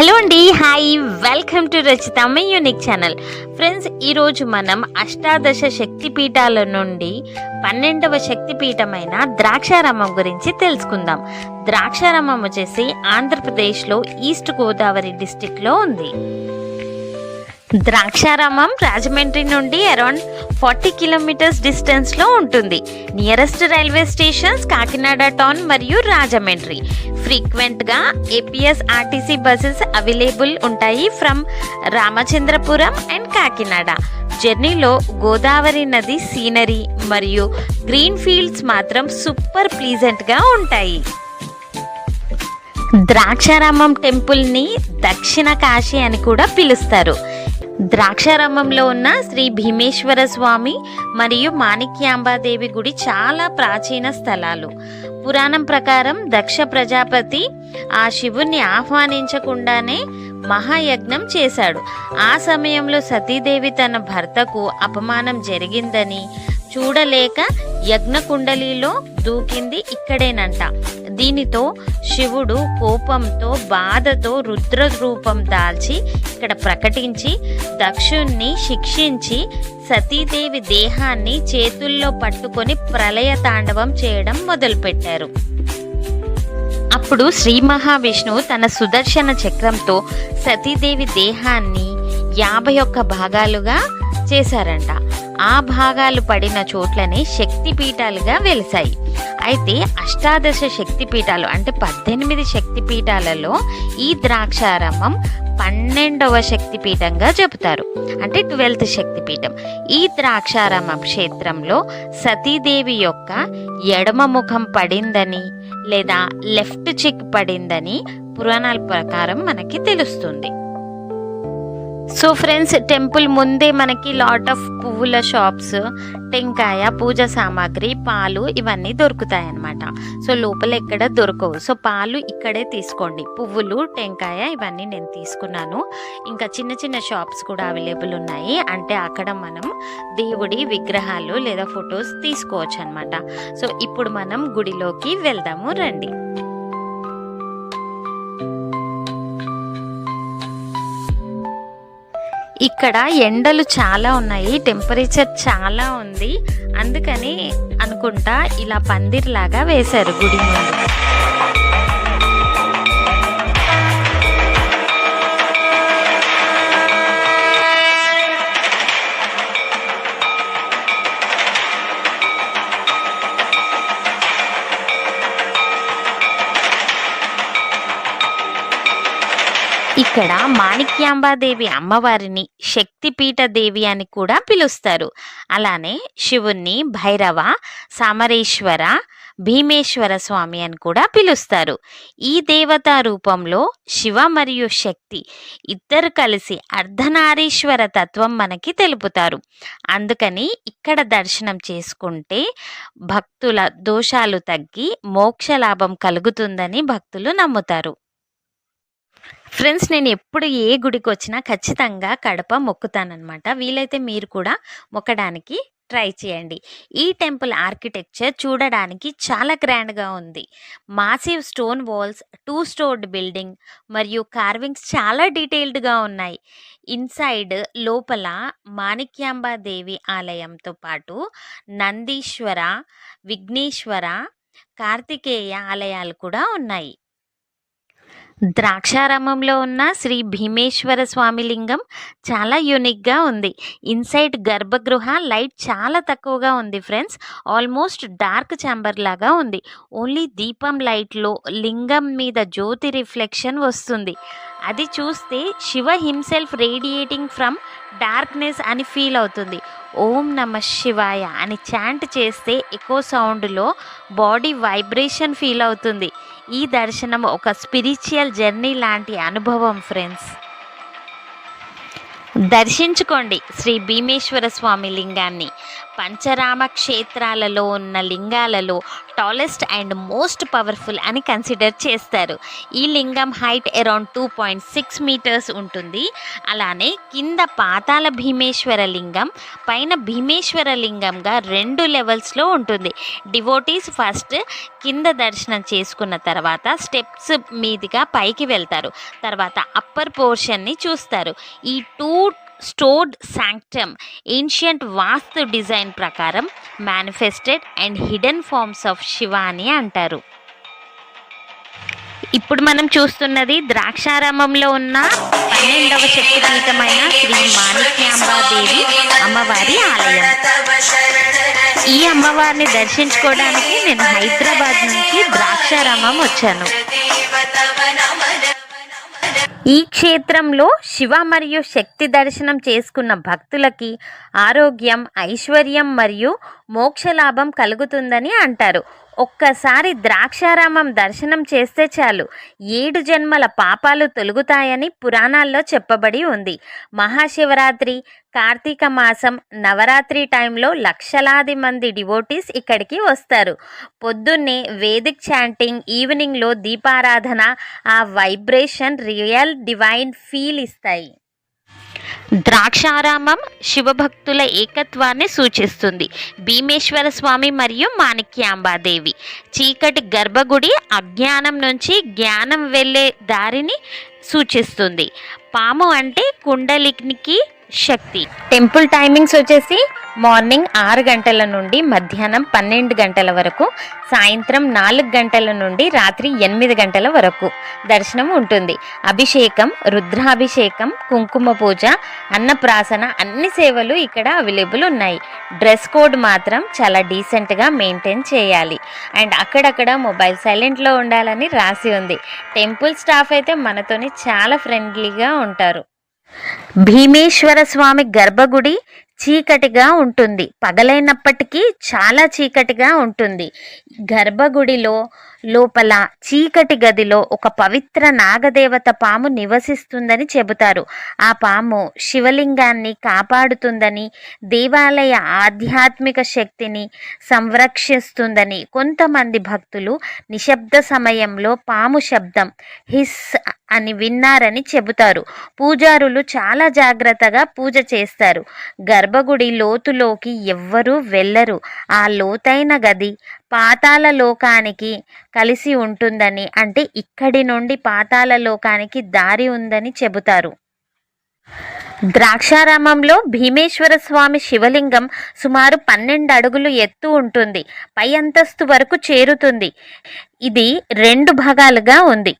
Hello అండి hi. Welcome to Rachitamma unique channel. Friends ఈరోజు మనం అష్టాదశ శక్తిపీఠాల నుండి పన్నెండవ శక్తిపీఠమైన ద్రాక్షారామం గురించి తెలుసుకుందాం. ద్రాక్షారామం వచ్చేసి ఆంధ్రప్రదేశ్లో ఈస్ట్ గోదావరి డిస్టిక్లో ఉంది. ద్రాక్షారామం రాజమండ్రి నుండి అరౌండ్ ఫార్టీ కిలోమీటర్స్ డిస్టెన్స్లో ఉంటుంది. Nearest railway stations Kakinada town మరియు రాజమండ్రి. ఫ్రీక్వెంట్గా ఏపీఎస్ ఆర్టీసీ బస్సెస్ అవైలబుల్ ఉంటాయి ఫ్రమ్ రామచంద్రపురం అండ్ కాకినాడ. జర్నీలో గోదావరి నది సీనరీ మరియు గ్రీన్ ఫీల్డ్స్ మాత్రం సూపర్ ప్లీజెంట్గా ఉంటాయి. ద్రాక్షారామం టెంపుల్ని దక్షిణ కాశీ అని కూడా పిలుస్తారు. ద్రాక్షారామంలో ఉన్న శ్రీ భీమేశ్వర స్వామి మరియు మాణిక్యాంబాదేవి గుడి చాలా ప్రాచీన స్థలాలు. పురాణం ప్రకారం దక్ష ప్రజాపతి ఆ శివుణ్ణి ఆహ్వానించకుండానే మహాయజ్ఞం చేశాడు. ఆ సమయంలో సతీదేవి తన భర్తకు అపమానం జరిగిందని చూడలేక యజ్ఞకుండలిలో దూకింది ఇక్కడేనంట. దీనితో శివుడు కోపంతో బాధతో రుద్ర రూపం దాల్చి ఇక్కడ ప్రకటించి దక్షుణ్ణి శిక్షించి సతీదేవి దేహాన్ని చేతుల్లో పట్టుకొని ప్రళయ తాండవం చేయడం మొదలుపెట్టారు. అప్పుడు శ్రీ మహావిష్ణువు తన సుదర్శన చక్రంతో సతీదేవి దేహాన్ని యాభై ఒక్క భాగాలుగా చేశారంట. ఆ భాగాలు పడిన చోట్లనే శక్తిపీఠాలుగా వెలిశాయి. అయితే అష్టాదశ శక్తిపీఠాలు అంటే పద్దెనిమిది శక్తిపీఠాలలో ఈ ద్రాక్షారామం పన్నెండవ శక్తిపీఠంగా చెబుతారు. అంటే ట్వెల్త్ శక్తిపీఠం. ఈ ద్రాక్షారామం క్షేత్రంలో సతీదేవి యొక్క ఎడమ ముఖం పడిందని లేదా లెఫ్ట్ చెక్ పడిందని పురాణాల ప్రకారం మనకి తెలుస్తుంది. సో ఫ్రెండ్స్ టెంపుల్ ముందే మనకి లాట్ ఆఫ్ పువ్వుల షాప్స్ టెంకాయ పూజ సామాగ్రి పాలు ఇవన్నీ దొరుకుతాయి అన్నమాట సో లోపల ఎక్కడ దొరకవు. సో పాలు ఇక్కడే తీసుకోండి. పువ్వులు టెంకాయ ఇవన్నీ నేను తీసుకున్నాను. ఇంకా చిన్న చిన్న షాప్స్ కూడా అవైలబుల్ ఉన్నాయి. అంటే అక్కడ మనం దేవుడి విగ్రహాలు లేదా ఫొటోస్ తీసుకోవచ్చు అనమాట సో ఇప్పుడు మనం గుడిలోకి వెళ్దాము రండి. ఇక్కడ ఎండలు చాలా ఉన్నాయి టెంపరేచర్ చాలా ఉంది. అందుకని అనుకుంటా ఇలా పందిర్లాగా వేశారు గుడి ముందు. ఇక్కడ మాణిక్యాంబాదేవి అమ్మవారిని శక్తిపీఠ దేవి అని కూడా పిలుస్తారు. అలానే శివుణ్ణి భైరవ సమరేశ్వర భీమేశ్వర స్వామి అని కూడా పిలుస్తారు. ఈ దేవతా రూపంలో శివ మరియు శక్తి ఇద్దరు కలిసి అర్ధనారీశ్వర తత్వం మనకి తెలుపుతారు. అందుకని ఇక్కడ దర్శనం చేసుకుంటే భక్తుల దోషాలు తగ్గి మోక్ష లాభం కలుగుతుందని భక్తులు నమ్ముతారు. ఫ్రెండ్స్ నేను ఎప్పుడు ఏ గుడికి వచ్చినా ఖచ్చితంగా కడప మొక్కుతానమాట వీలైతే మీరు కూడా మొక్కడానికి ట్రై చేయండి. ఈ టెంపుల్ ఆర్కిటెక్చర్ చూడడానికి చాలా గ్రాండ్గా ఉంది. Massive stone walls two storied building మరియు కార్వింగ్స్ చాలా డీటెయిల్డ్గా ఉన్నాయి. ఇన్సైడ్ లోపల మాణిక్యాంబాదేవి ఆలయంతో పాటు నందీశ్వర విఘ్నేశ్వర కార్తికేయ ఆలయాలు కూడా ఉన్నాయి. ద్రాక్షారామంలో ఉన్న శ్రీ భీమేశ్వర స్వామి లింగం చాలా యూనిక్గా ఉంది. ఇన్సైడ్ గర్భగృహ లైట్ చాలా తక్కువగా ఉంది ఫ్రెండ్స్. ఆల్మోస్ట్ డార్క్ ఛాంబర్ లాగా ఉంది. ఓన్లీ దీపం లైట్లో లింగం మీద జ్యోతి రిఫ్లెక్షన్ వస్తుంది. అది చూస్తే Shiva himself radiating from darkness అని ఫీల్ అవుతుంది. ఓం నమ శివాయ అని చాంట్ చేస్తే ఎకో సౌండ్లో బాడీ వైబ్రేషన్ ఫీల్ అవుతుంది. ఈ దర్శనం ఒక స్పిరిచువల్ జర్నీ లాంటి అనుభవం ఫ్రెండ్స్ దర్శించుకోండి శ్రీ భీమేశ్వర స్వామి లింగాన్ని. పంచరామ క్షేత్రాలలో ఉన్న లింగాలలో టాలెస్ట్ అండ్ మోస్ట్ పవర్ఫుల్ అని కన్సిడర్ చేస్తారు. ఈ లింగం height around two point six metres ఉంటుంది. అలానే కింద పాతాల భీమేశ్వర లింగం పైన భీమేశ్వర లింగంగా రెండు లెవెల్స్లో ఉంటుంది. డివోటీస్ ఫస్ట్ కింద దర్శనం చేసుకున్న తర్వాత స్టెప్స్ మీదుగా పైకి వెళ్తారు. తర్వాత అప్పర్ పోర్షన్ని చూస్తారు. ఈ two storied sanctum ancient vastu design ప్రకారం manifested and hidden forms of Shiva అని అంటారు. ఇప్పుడు మనం చూస్తున్నది ద్రాక్షారామంలో ఉన్న పన్నెండవ శక్తిపీఠమైన శ్రీ మాణిక్యాంబాదేవి అమ్మవారి ఆలయం. ఈ అమ్మవారిని దర్శించుకోవడానికి నేను హైదరాబాద్ నుంచి ద్రాక్షారామం వచ్చాను. ఈ క్షేత్రంలో శివ మరియు శక్తి దర్శనం చేసుకున్న భక్తులకి ఆరోగ్యం ఐశ్వర్యం మరియు మోక్షలాభం కలుగుతుందని అంటారు. ఒక్కసారి ద్రాక్షారామం దర్శనం చేస్తే చాలు. ఏడు జన్మల పాపాలు తొలుగుతాయని పురాణాల్లో చెప్పబడి ఉంది. మహాశివరాత్రి కార్తీక మాసం నవరాత్రి టైంలో లక్షలాది మంది డివోటీస్ ఇక్కడికి వస్తారు. పొద్దున్నే వేదిక్ చాంటింగ్ ఈవినింగ్లో దీపారాధన ఆ వైబ్రేషన్ రియల్ డివైన్ ఫీల్ ఇస్తాయి. ద్రాక్షారామం శివభక్తుల ఏకత్వాన్ని సూచిస్తుంది. భీమేశ్వర స్వామి మరియు మాణిక్యాంబాదేవి. చీకటి గర్భగుడి అజ్ఞానం నుంచి జ్ఞానం వెళ్ళే దారిని సూచిస్తుంది. పాము అంటే కుండలికి శక్తి. టెంపుల్ టైమింగ్స్ వచ్చేసి మార్నింగ్ ఆరు గంటల నుండి మధ్యాహ్నం పన్నెండు గంటల వరకు సాయంత్రం నాలుగు గంటల నుండి రాత్రి ఎనిమిది గంటల వరకు దర్శనం ఉంటుంది. అభిషేకం రుద్రాభిషేకం కుంకుమ పూజ అన్నప్రాసన అన్ని సేవలు ఇక్కడ అవైలబుల్ ఉన్నాయి. డ్రెస్ కోడ్ మాత్రం చాలా డీసెంట్గా మెయింటైన్ చేయాలి. అండ్ అక్కడక్కడ మొబైల్ సైలెంట్లో ఉండాలని రాసి ఉంది. టెంపుల్ స్టాఫ్ అయితే మనతోని చాలా ఫ్రెండ్లీగా ఉంటారు. భీమేశ్వర స్వామి గర్భగుడి చీకటిగా ఉంటుంది. పగలైనప్పటికీ చాలా చీకటిగా ఉంటుంది. గర్భగుడిలో లోపల చీకటి గదిలో ఒక పవిత్ర నాగదేవత పాము నివసిస్తుందని చెబుతారు. ఆ పాము శివలింగాన్ని కాపాడుతుందని దేవాలయ ఆధ్యాత్మిక శక్తిని సంరక్షిస్తుందని కొంతమంది భక్తులు నిశ్శబ్ద సమయంలో పాము శబ్దం హిస్ అని విన్నారని చెబుతారు. పూజారులు చాలా జాగ్రత్తగా పూజ చేస్తారు. గర్భ గర్భగుడి లోతులోకి ఎవ్వరూ వెళ్ళరు. ఆ లోతైన గది పాతాల లోకానికి కలిసి ఉంటుందని అంటే ఇక్కడి నుండి పాతాల లోకానికి దారి ఉందని చెబుతారు. ద్రాక్షారామంలో భీమేశ్వర స్వామి శివలింగం సుమారు పన్నెండు అడుగులు ఎత్తు ఉంటుంది. పై అంతస్తు వరకు చేరుతుంది. ఇది రెండు భాగాలుగా ఉంది.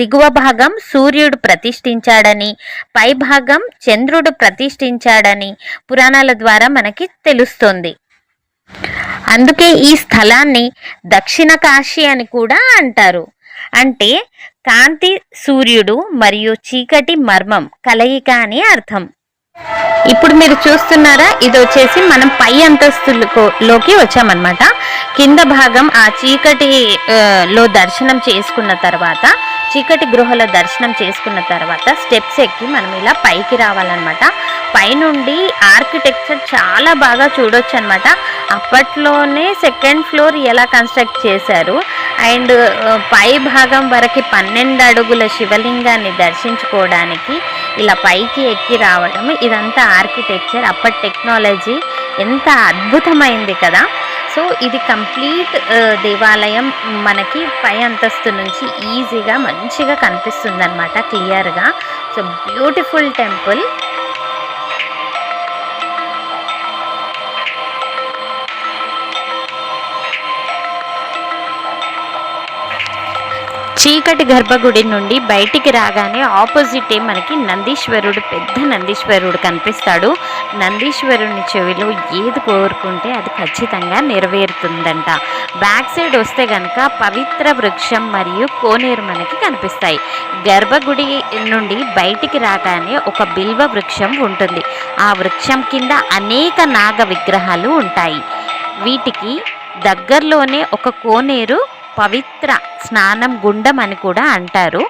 దిగువ భాగం సూర్యుడు ప్రతిష్ఠించాడని పై భాగం చంద్రుడు ప్రతిష్ఠించాడని పురాణాల ద్వారా మనకి తెలుస్తుంది. అందుకే ఈ స్థలాన్ని దక్షిణ కాశీ అని కూడా అంటారు. అంటే కాంతి సూర్యుడు మరియు చీకటి మర్మం కలయిక అని అర్థం. ఇప్పుడు మీరు చూస్తున్నారా ఇది వచ్చేసి మనం పై అంతస్తులకు లోకి వచ్చామన్నమాట. కింద భాగం ఆ చీకటి లో దర్శనం చేసుకున్న తర్వాత చీకటి గృహలో దర్శనం చేసుకున్న తర్వాత స్టెప్స్ ఎక్కి మనం ఇలా పైకి రావాలన్నమాట. పైనుండి ఆర్కిటెక్చర్ చాలా బాగా చూడొచ్చు అనమాట అప్పట్లోనే సెకండ్ ఫ్లోర్ ఎలా కన్స్ట్రక్ట్ చేశారు అండ్ పై భాగం వరకు పన్నెండు అడుగుల శివలింగాన్ని దర్శించుకోవడానికి ఇలా పైకి ఎక్కి రావడం ఇదంతా ఆర్కిటెక్చర్ అప్పటి టెక్నాలజీ ఎంత అద్భుతమైంది కదా. సో ఇది కంప్లీట్ దేవాలయం మనకి పై అంతస్తు నుంచి ఈజీగా మంచిగా కనిపిస్తుంది అనమాట క్లియర్గా. So beautiful temple. చీకటి గర్భగుడి నుండి బయటికి రాగానే ఆపోజిటే మనకి నందీశ్వరుడు పెద్ద నందీశ్వరుడు కనిపిస్తాడు. నందీశ్వరుని చెవిలో ఏది కోరుకుంటే అది ఖచ్చితంగా నెరవేరుతుందంట. బ్యాక్ సైడ్ వస్తే కనుక పవిత్ర వృక్షం మరియు కోనేరు మనకి కనిపిస్తాయి. గర్భగుడి నుండి బయటికి రాగానే ఒక బిల్వ వృక్షం ఉంటుంది. ఆ వృక్షం కింద అనేక నాగ విగ్రహాలు ఉంటాయి. వీటికి దగ్గరలోనే ఒక కోనేరు పవిత్ర స్నానం గుండం అని కూడా అంటారు.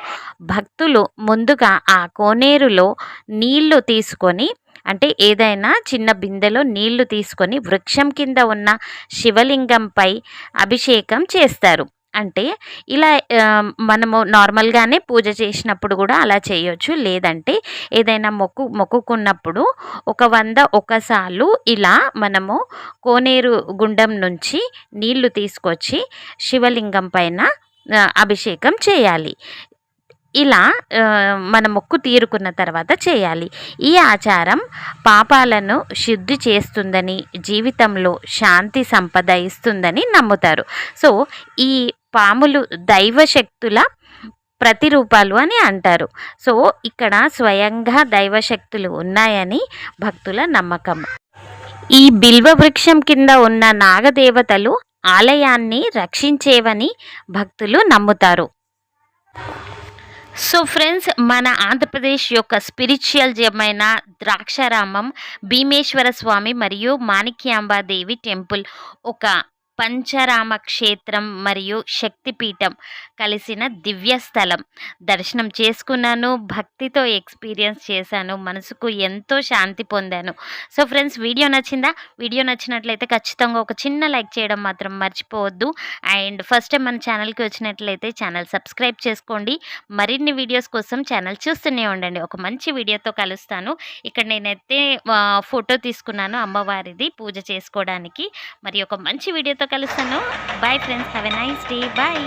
భక్తులు ముందుగా ఆ కోనేరులో నీళ్ళు తీసుకొని అంటే ఏదైనా చిన్న బిందెలో నీళ్ళు తీసుకొని వృక్షం కింద ఉన్న శివలింగంపై అభిషేకం చేస్తారు. అంటే ఇలా మనము నార్మల్గానే పూజ చేసినప్పుడు కూడా అలా చేయొచ్చు. లేదంటే ఏదైనా మొక్కు మొక్కుకున్నప్పుడు ఒక వంద ఒకసార్లు ఇలా మనము కోనేరు గుండం నుంచి నీళ్ళు తీసుకొచ్చి శివలింగం పైన అభిషేకం చేయాలి. ఇలా మన మొక్కు తీరుకున్న తర్వాత చేయాలి. ఈ ఆచారం పాపాలను శుద్ధి చేస్తుందని జీవితంలో శాంతి సంపద ఇస్తుందని నమ్ముతారు. సో ఈ పాములు దైవ శక్తుల ప్రతిరూపాలు అని అంటారు. సో ఇక్కడ స్వయంగా దైవశక్తులు ఉన్నాయని భక్తుల నమ్మకం. ఈ బిల్వ వృక్షం కింద ఉన్న నాగదేవతలు ఆలయాన్ని రక్షించేవని భక్తులు నమ్ముతారు. సో ఫ్రెండ్స్ మన ఆంధ్రప్రదేశ్ యొక్క స్పిరిచువల్ జమైన ద్రాక్షారామం భీమేశ్వర స్వామి మరియు మాణిక్యాంబాదేవి టెంపుల్ ఒక పంచరామ క్షేత్రం మరియు శక్తిపీఠం కలిసిన దివ్య స్థలం. దర్శనం చేసుకున్నాను భక్తితో ఎక్స్పీరియన్స్ చేశాను మనసుకు ఎంతో శాంతి పొందాను. సో ఫ్రెండ్స్ వీడియో నచ్చిందా? వీడియో నచ్చినట్లయితే ఖచ్చితంగా ఒక చిన్న లైక్ చేయడం మాత్రం మర్చిపోవద్దు. అండ్ ఫస్ట్ టైం మన ఛానల్కి వచ్చినట్లయితే ఛానల్ సబ్స్క్రైబ్ చేసుకోండి. మరిన్ని వీడియోస్ కోసం ఛానల్ చూస్తూనే ఉండండి. ఒక మంచి వీడియోతో కలుస్తాను. ఇక్కడ నేనైతే ఫోటో తీసుకున్నాను అమ్మవారిది పూజ చేసుకోవడానికి. మరి ఒక మంచి వీడియోతో కలుస్తాను. Bye friends have a nice day bye